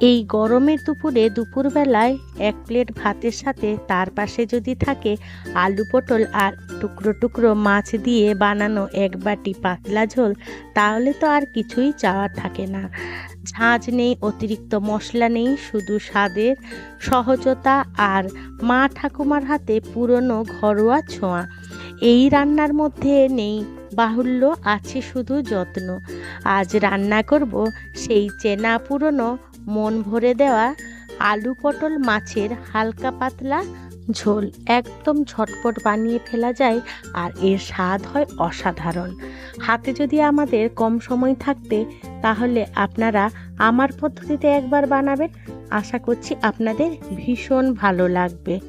এই গরমের দুপুরে দুপুরবেলায় এক প্লেট ভাতের সাথে তার পাশে যদি থাকে আলু পটল আর টুকরো টুকরো মাছ দিয়ে বানানো এক বাটি পাতলা ঝোল, তাহলে তো আর কিছুই চাওয়ার থাকে না। ঝাঁঝ নেই, অতিরিক্ত মশলা নেই, শুধু স্বাদের সহজতা আর মা ঠাকুমার হাতে পুরনো ঘরোয়া ছোঁয়া। এই রান্নার মধ্যে নেই বাহুল্য, আছে শুধু যত্ন। আজ রান্না করব সেই চেনা পুরনো মন ভরে দেওয়া আলু পটল মাছের হালকা পাতলা ঝোল একদম ঝটপট বানিয়ে ফেলা যায় আর এর স্বাদ হয় অসাধারণ। হাতে যদি আমাদের কম সময় থাকতে, তাহলে আপনারা আমার পদ্ধতিতে একবার বানাবেন। আশা করছি আপনাদের ভীষণ ভালো লাগবে।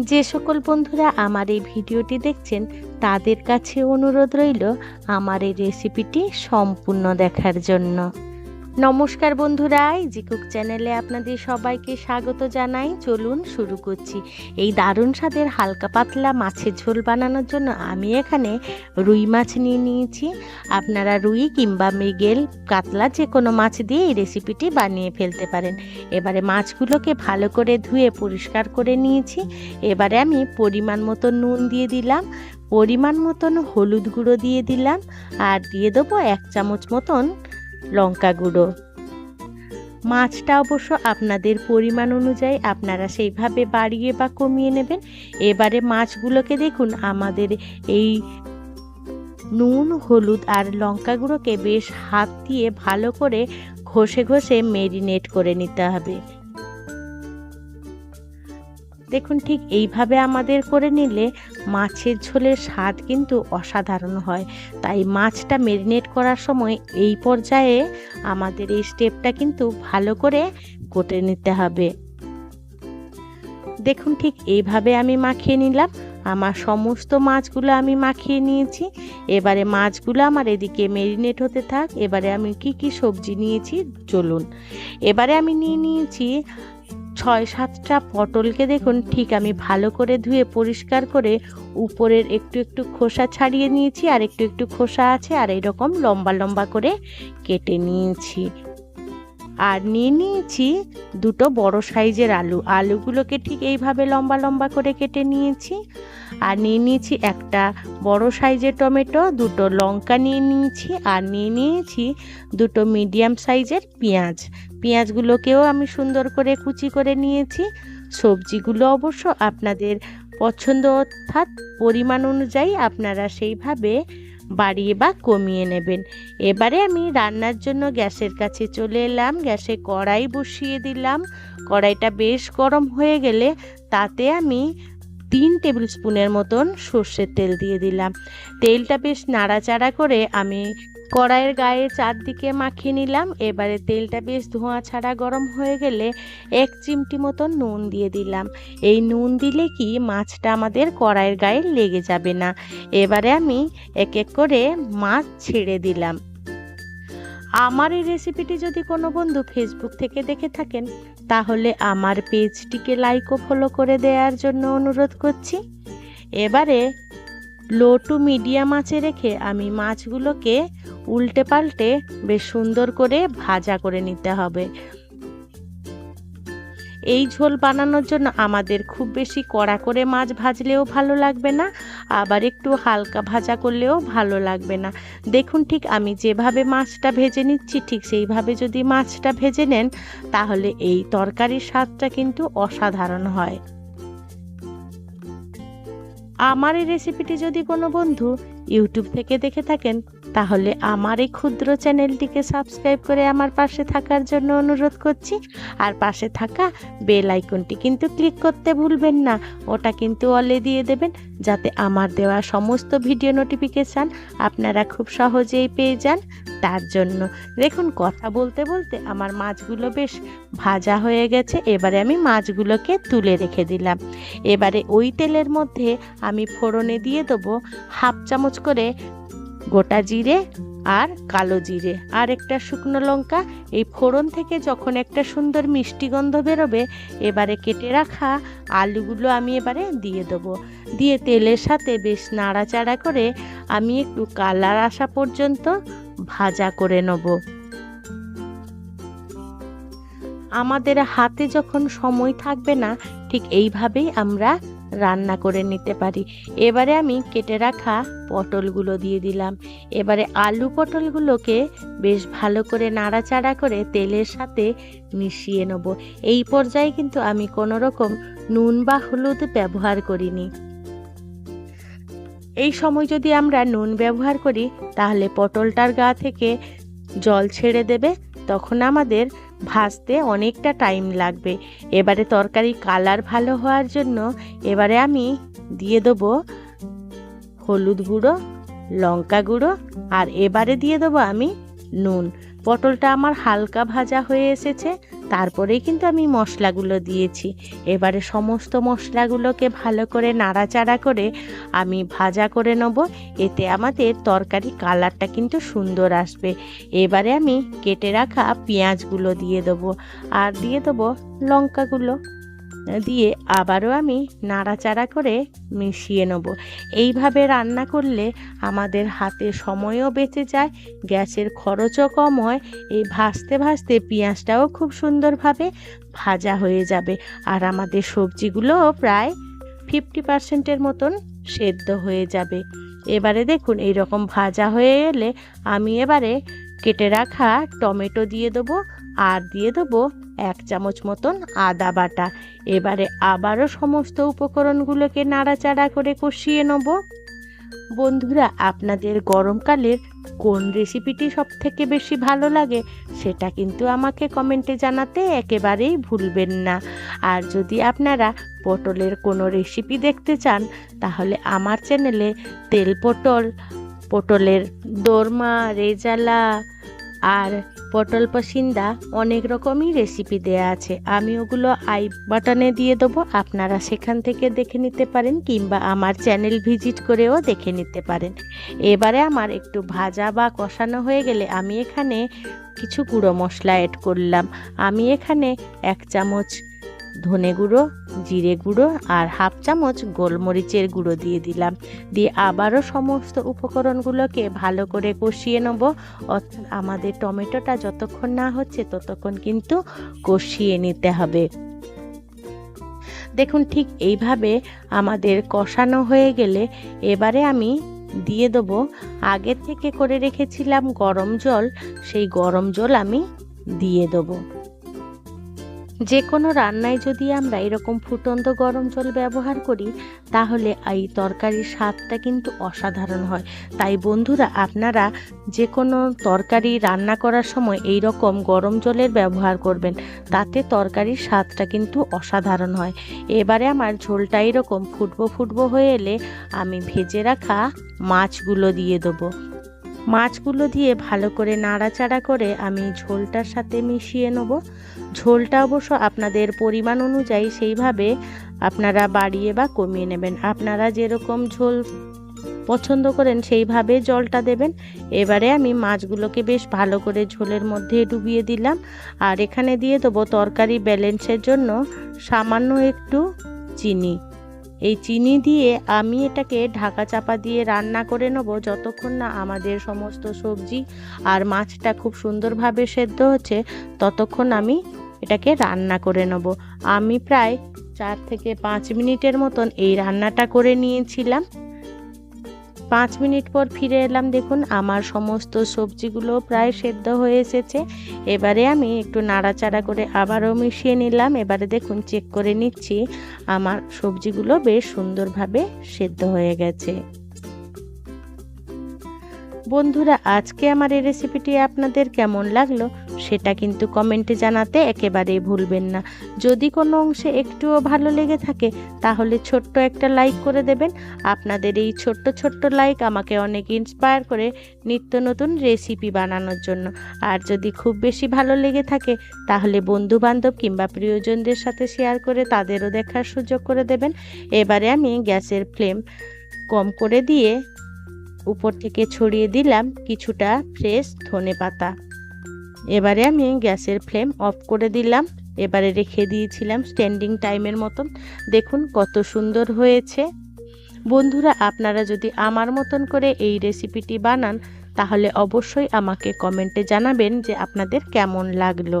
যে সকল বন্ধুরা আমার এই ভিডিওটি দেখছেন, তাদের কাছে অনুরোধ রইল আমার এই রেসিপিটি সম্পূর্ণ দেখার জন্য। নমস্কার বন্ধুরা জি কুক চ্যানেলে আপনাদের সবাইকে স্বাগত জানাই। চলুন শুরু করছি। এই দারুণ স্বাদের হালকা পাতলা মাছের ঝোল বানানোর জন্য আমি এখানে রুই মাছ নিয়ে নিয়েছি। আপনারা রুই কিংবা মৃগেল, কাতলা যে কোনো মাছ দিয়ে এই রেসিপিটি বানিয়ে ফেলতে পারেন। এবারে মাছগুলোকে ভালো করে ধুয়ে পরিষ্কার করে নিয়েছি। এবারে আমি পরিমাণ মতো নুন দিয়ে দিলাম। পরিমাণ মতন হলুদ গুঁড়ো দিয়ে দিলাম। আর দিয়ে দেবো এক চামচ মতন লঙ্কা গুঁড়ো মাছটা অবশ্য আপনাদের পরিমাণ অনুযায়ী আপনারা সেইভাবে বাড়িয়ে বা কমিয়ে নেবেন। এবারে মাছগুলোকে দেখুন, আমাদের এই নুন, হলুদ আর লঙ্কা গুঁড়োকে বেশ হাত দিয়ে ভালো করে ঘষে ঘষে মেরিনেট করে নিতে হবে। দেখুন ঠিক এইভাবে আমাদের করে নিলে মাছের ঝোলের স্বাদ কিন্তু অসাধারণ হয়। তাই মাছটা মেরিনেট করার সময় এই পর্যায়ে আমাদের এই স্টেপটা কিন্তু ভালো করে কোটে নিতে হবে। দেখুন ঠিক এইভাবে আমি মাখিয়ে নিলাম। আমার সমস্ত মাছগুলো আমি মাখিয়ে নিয়েছি। এবারে মাছগুলো আমার এদিকে মেরিনেট হতে থাক। এবারে আমি কি কি সবজি নিয়েছি চলুন এবারে আমি নিয়ে নিয়েছি ছয় সাতটা পটলকে দেখুন, ঠিক আমি ভালো করে ধুয়ে পরিষ্কার করে উপরের একটু একটু খোসা ছাড়িয়ে নিয়েছি, আর একটু একটু খোসা আছে, আর এরকম লম্বা লম্বা করে কেটে নিয়েছি। আর নিয়ে নিয়েছি দুটো বড় সাইজের আলু। আলুগুলোকে ঠিক এইভাবে লম্বা লম্বা করে কেটে নিয়েছি। আর নিয়ে নিয়েছি একটা বড় সাইজের টমেটো, দুটো লঙ্কা নিয়ে নিয়েছি, আর নিয়ে নিয়েছি দুটো মিডিয়াম সাইজের পেঁয়াজ। পেঁয়াজগুলোকেও আমি সুন্দর করে কুচি করে নিয়েছি। সবজিগুলো অবশ্য আপনাদের পছন্দ অর্থাৎ পরিমাণ অনুযায়ী আপনারা সেইভাবে বাড়িয়ে বা কমিয়ে নেবেন। এবারে আমি রান্নার জন্য গ্যাসের কাছে চলে এলাম। গ্যাসে কড়াই বসিয়ে দিলাম। কড়াইটা বেশ গরম হয়ে গেলে তাতে আমি তিন টেবিল স্পুনের মতন সর্ষের তেল দিয়ে দিলাম। তেলটা বেশ নাড়াচাড়া করে আমি কড়াইয়ের গায়ে চারদিকে মাখিয়ে নিলাম। এবারে তেলটা বেশ ধোঁয়া ছাড়া গরম হয়ে গেলে এক চিমটি মতন নুন দিয়ে দিলাম। এই নুন দিলে কি মাছটা আমাদের কড়াইয়ের গায়ে লেগে যাবে না। এবারে আমি এক এক করে মাছ ছেড়ে দিলাম। আমার এই রেসিপিটি যদি কোনো বন্ধু ফেসবুক থেকে দেখে থাকেন, তাহলে আমার পেজটিকে লাইক ও ফলো করে দেওয়ার জন্য অনুরোধ করছি। এবারে লো টু মিডিয়াম আঁচে রেখে আমি মাছগুলোকে উল্টে পাল্টে বেশ সুন্দর করে ভাজা করে নিতে হবে। এই ঝোল বানানোর জন্য আমাদের খুব বেশি কড়া করে মাছ ভাজলেও ভালো লাগবে না, আবার একটু হালকা ভাজা করলেও ভালো লাগবে না। দেখুন ঠিক আমি যেভাবে মাছটা ভেজে নিচ্ছি, ঠিক সেইভাবে যদি মাছটা ভেজে নেন, তাহলে এই তরকারির স্বাদটা কিন্তু অসাধারণ হয়। আমার এই রেসিপিটি যদি কোনো বন্ধু ইউটিউব থেকে দেখে থাকেন তাহলে আমার এই ক্ষুদ্র চ্যানেলটিকে সাবস্ক্রাইব করে আমার পাশে থাকার জন্য অনুরোধ করছি। আর পাশে থাকা বেল আইকনটি কিন্তু ক্লিক করতে ভুলবেন না। ওটা কিন্তু অলে দিয়ে দেবেন যাতে আমার দেওয়া সমস্ত ভিডিও নোটিফিকেশান আপনারা খুব সহজেই পেয়ে যান। তার জন্য দেখুন, কথা বলতে বলতে আমার মাছগুলো বেশ ভাজা হয়ে গেছে। এবারে আমি মাছগুলোকে তুলে রেখে দিলাম। এবারে ওই তেলের মধ্যে আমি ফোড়নে দিয়ে দেবো হাফ চামচ করে গোটা জিরে আর কালো জিরে। আর একটা শুকনো লঙ্কা, এই ফোড়ন থেকে যখন একটা সুন্দর মিষ্টি গন্ধ বেরোবে, এবারে কেটে রাখা আলুগুলো আমি এবারে দিয়ে দেবো। দিয়ে তেলের সাথে বেশ নাড়াচাড়া করে আমি একটু কালার আসা পর্যন্ত ভাজা করে নেব। আমাদের হাতে যখন সময় থাকবে না, ঠিক এইভাবেই আমরা রান্না করে নিতে পারি। এবারে আমি কেটে রাখা পটলগুলো দিয়ে দিলাম। এবারে আলু পটলগুলোকে বেশ ভালো করে নাড়াচাড়া করে তেলের সাথে মিশিয়ে নেব। এই পর্যায়ে কিন্তু আমি কোনো রকম নুন বা হলুদ ব্যবহার করিনি। এই সময় যদি আমরা নুন ব্যবহার করি, তাহলে পটলটার গা থেকে জল ছেড়ে দেবে। তখন আমাদের ভাজতে অনেকটা টাইম লাগবে। এবারে তরকারি কালার ভালো হওয়ার জন্য এবারে আমি দিয়ে দেবো হলুদ গুঁড়ো, লঙ্কা গুঁড়ো, আর এবারে দিয়ে দেবো আমি নুন। পটলটা আমার হালকা ভাজা হয়ে এসেছে, তারপরেই কিন্তু আমি মশলাগুলো দিয়েছি। এবারে সমস্ত মশলাগুলোকে ভালো করে নাড়াচাড়া করে আমি ভাজা করে নেব। এতে আমাদের তরকারি কালারটা কিন্তু সুন্দর আসবে। এবারে আমি কেটে রাখা পেঁয়াজগুলো দিয়ে দেবো। আর দিয়ে দেবো লঙ্কাগুলো। দিয়ে আবারও আমি নাড়াচাড়া করে মিশিয়ে নেব। এইভাবে রান্না করলে আমাদের হাতে সময়ও বেঁচে যায়, গ্যাসের খরচও কম হয়, এই ভাজতে ভাজতে পেঁয়াজটাও খুব সুন্দরভাবে ভাজা হয়ে যাবে আর আমাদের সবজিগুলোও প্রায় ফিফটি পার্সেন্টের মতন সেদ্ধ হয়ে যাবে। এবারে দেখুন এই রকম ভাজা হয়ে এলে আমি এবারে কেটে রাখা টমেটো দিয়ে দেবো আর দিয়ে দেবো এক চামচ মতন আদা বাটা। এবারে আবারও সমস্ত উপকরণগুলোকে নাড়াচাড়া করে কষিয়ে নেব। বন্ধুরা, আপনাদের গরমকালের কোন রেসিপিটি সব থেকে বেশি ভালো লাগে সেটা কিন্তু আমাকে কমেন্টে জানাতে একেবারেই ভুলবেন না। আর যদি আপনারা পটলের কোনো রেসিপি দেখতে চান, তাহলে আমার চ্যানেলে তেল পটল, পটলের দোরমা, রেজালা আর পটল পসিন্দা অনেক রকমই রেসিপি দেয়া আছে। আমি ওগুলো আই বাটনে দিয়ে দেবো। আপনারা সেখান থেকে দেখে নিতে পারেন কিংবা আমার চ্যানেল ভিজিট করেও দেখে নিতে পারেন। এবারে আমার একটু ভাজা বা কষানো হয়ে গেলে আমি এখানে কিছু গুঁড়ো মশলা অ্যাড করলাম। আমি এখানে এক চামচ ধনে গুঁড়ো, জিরে গুঁড়ো আর হাফ চামচ গোলমরিচের গুঁড়ো দিয়ে দিলাম। দিয়ে আবারও সমস্ত উপকরণগুলোকে ভালো করে কষিয়ে নেব। অর্থাৎ আমাদের টমেটোটা যতক্ষণ না হচ্ছে ততক্ষণ কিন্তু কষিয়ে নিতে হবে। দেখুন, ঠিক এইভাবে আমাদের কষানো হয়ে গেলে এবারে আমি দিয়ে দেবো। আগে থেকে করে রেখেছিলাম গরম জল, সেই গরম জল আমি দিয়ে দেবো। যে কোনো রান্নায় যদি আমরা এরকম ফুটন্ত গরম জল ব্যবহার করি, তাহলে এই তরকারির স্বাদটা কিন্তু অসাধারণ হয়। তাই বন্ধুরা, আপনারা যে কোনো তরকারি রান্না করার সময় এই রকম গরম জলের ব্যবহার করবেন, তাতে তরকারির স্বাদটা কিন্তু অসাধারণ হয়। এবারে আমার ঝোলটা এরকম ফুটবো ফুটবো হয়ে এলে আমি ভেজে রাখা মাছগুলো দিয়ে দেবো। মাছগুলো দিয়ে ভালো করে নাড়াচাড়া করে আমি ঝোলটার সাথে মিশিয়ে নেব। ঝোলটা অবশ্য আপনাদের পরিমাণ অনুযায়ী সেইভাবে আপনারা বাড়িয়ে বা কমিয়ে নেবেন। আপনারা যেরকম ঝোল পছন্দ করেন সেইভাবে জলটা দেবেন। এবারে আমি মাছগুলোকে বেশ ভালো করে ঝোলের মধ্যে ডুবিয়ে দিলাম। আর এখানে দিয়ে দেবো তরকারি ব্যালেন্সের জন্য সামান্য একটু চিনি। এই চিনি দিয়ে আমি এটাকে ঢাকা চাপা দিয়ে রান্না করে নেব যতক্ষণ না আমাদের সমস্ত সবজি আর মাছটা খুব সুন্দরভাবে সেদ্ধ হচ্ছে ততক্ষণ আমি এটাকে রান্না করে নেব। আমি প্রায় চার থেকে পাঁচ মিনিটের মতন এই রান্নাটা করে নিয়েছিলাম। পাঁচ মিনিট পর ফিরে এলাম। দেখুন, আমার সমস্ত সবজিগুলো প্রায় সেদ্ধ হয়ে এসেছে। এবারে আমি একটু নাড়াচাড়া করে আবারও মিশিয়ে নিলাম। এবারে দেখুন চেক করে নিচ্ছি। আমার সবজিগুলো বেশ সুন্দরভাবে সেদ্ধ হয়ে গেছে। বন্ধুরা, আজকে আমার এই রেসিপিটি আপনাদের কেমন লাগল সেটা কিন্তু কমেন্টে জানাতে একেবারেই ভুলবেন না। যদি কোনো অংশে একটুও ভালো লেগে থাকে, তাহলে ছোট্ট একটা লাইক করে দেবেন। আপনাদের এই ছোট্ট ছোট্ট লাইক আমাকে অনেক ইন্সপায়ার করে নিত্য নতুন রেসিপি বানানোর জন্য। আর যদি খুব বেশি ভালো লেগে থাকে, তাহলে বন্ধু বান্ধব কিংবা প্রিয়জনদের সাথে শেয়ার করে তাদেরও দেখার সুযোগ করে দেবেন। এবারে আমি গ্যাসের ফ্লেম কম করে দিয়ে উপর থেকে ছড়িয়ে দিলাম কিছুটা ফ্রেশ ধনে পাতা। এবারে আমি গ্যাসের ফ্লেম অফ করে দিলাম। এবারে রেখে দিয়েছিলাম স্ট্যান্ডিং টাইমের মতন। দেখুন কত সুন্দর হয়েছে। বন্ধুরা, আপনারা যদি আমার মতন করে এই রেসিপিটি বানান, তাহলে অবশ্যই আমাকে কমেন্টে জানাবেন যে আপনাদের কেমন লাগল।